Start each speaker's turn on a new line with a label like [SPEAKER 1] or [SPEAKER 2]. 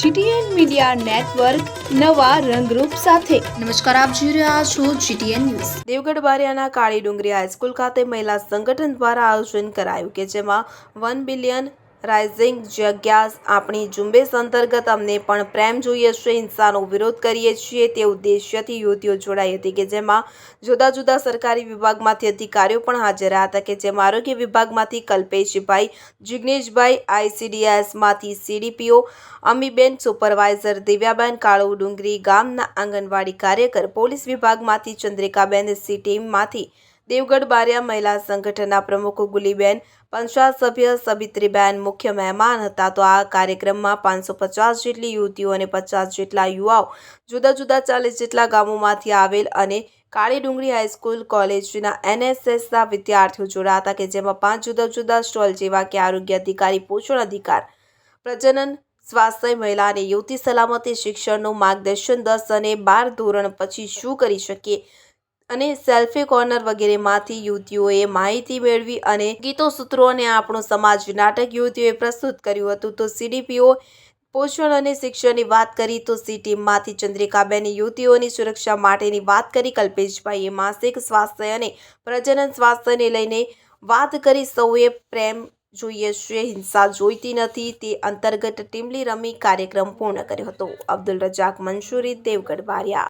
[SPEAKER 1] GTN media network નવા રંગરૂપ સાથે.
[SPEAKER 2] નમસ્કાર આપ જોઈ રહ્યા છો જીટીએન ન્યૂઝ.
[SPEAKER 3] દેવગઢ બારિયાના કાળી ડુંગરી હાઈસ્કૂલ ખાતે મહિલા સંગઠન દ્વારા આયોજન કરાયું કે જેમાં વન બિલિયન રાઇઝિંગ જગ્યા આપણી ઝુંબેશ અંતર્ગત અમને પણ પ્રેમ જોઈએ છે, હિંસાનો વિરોધ કરીએ છીએ. તે ઉદ્દેશ્યથી યુવતીઓ જોડાઈ હતી કે જેમાં જુદા જુદા સરકારી વિભાગમાંથી અધિકારીઓ પણ હાજર હતા કે જેમાં આરોગ્ય વિભાગમાંથી કલ્પેશભાઈ, જિગ્નેશભાઈ, આઈસીડીએસમાંથી સીડીપીઓ, અમીબેન, સુપરવાઇઝર દિવ્યાબેન, કાળુ ડુંગરી ગામના આંગણવાડી કાર્યકર, પોલીસ વિભાગમાંથી ચંદ્રિકાબેન, સી ટીમમાંથી દેવગઢ બારિયા મહિલા સંગઠનના પ્રમુખ ગુલીબેન, પંચાયત સભ્ય સબિત્રીબેન મુખ્ય મહેમાન હતા. તો આ કાર્યક્રમમાં પાંચસો પચાસ જેટલી યુવતીઓ અને પચાસ જેટલા યુવાઓ જુદા જુદા ચાલીસ જેટલા ગામોમાંથી આવેલ અને કાળી ડુંગરી હાઈસ્કૂલ કોલેજના એનએસએસના વિદ્યાર્થીઓ જોડાયા હતા કે જેમાં પાંચ જુદા જુદા સ્ટોલ જેવા કે આરોગ્ય અધિકારી, પોષણ અધિકાર, પ્રજનન, સ્વાસ્થ્ય, મહિલા અને યુવતી સલામતી, શિક્ષણનું માર્ગદર્શન દસ અને બાર ધોરણ પછી શું કરી શકીએ? અને સેલ્ફી કોર્નર વગેરેમાંથી યુવતીઓએ માહિતી મેળવી અને ગીતો સૂત્રોને આપણો સમાજ નાટક યુવતીઓએ પ્રસ્તુત કર્યું હતું. તો સીડીપીઓ, પોષણ અને શિક્ષણની વાત કરી તો સી ટીમમાંથી ચંદ્રિકાબેને યુવતીઓની સુરક્ષા માટેની વાત કરી. કલ્પેશભાઈએ માસિક સ્વાસ્થ્ય અને પ્રજનન સ્વાસ્થ્યને લઈને વાત કરી. સૌએ પ્રેમ જોઈએ છે, હિંસા જોઈતી નથી. તે અંતર્ગત ટીમલી રમી કાર્યક્રમ પૂર્ણ કર્યો હતો. અબ્દુલ રજાક મંશૂરી દેવગઢ બારિયા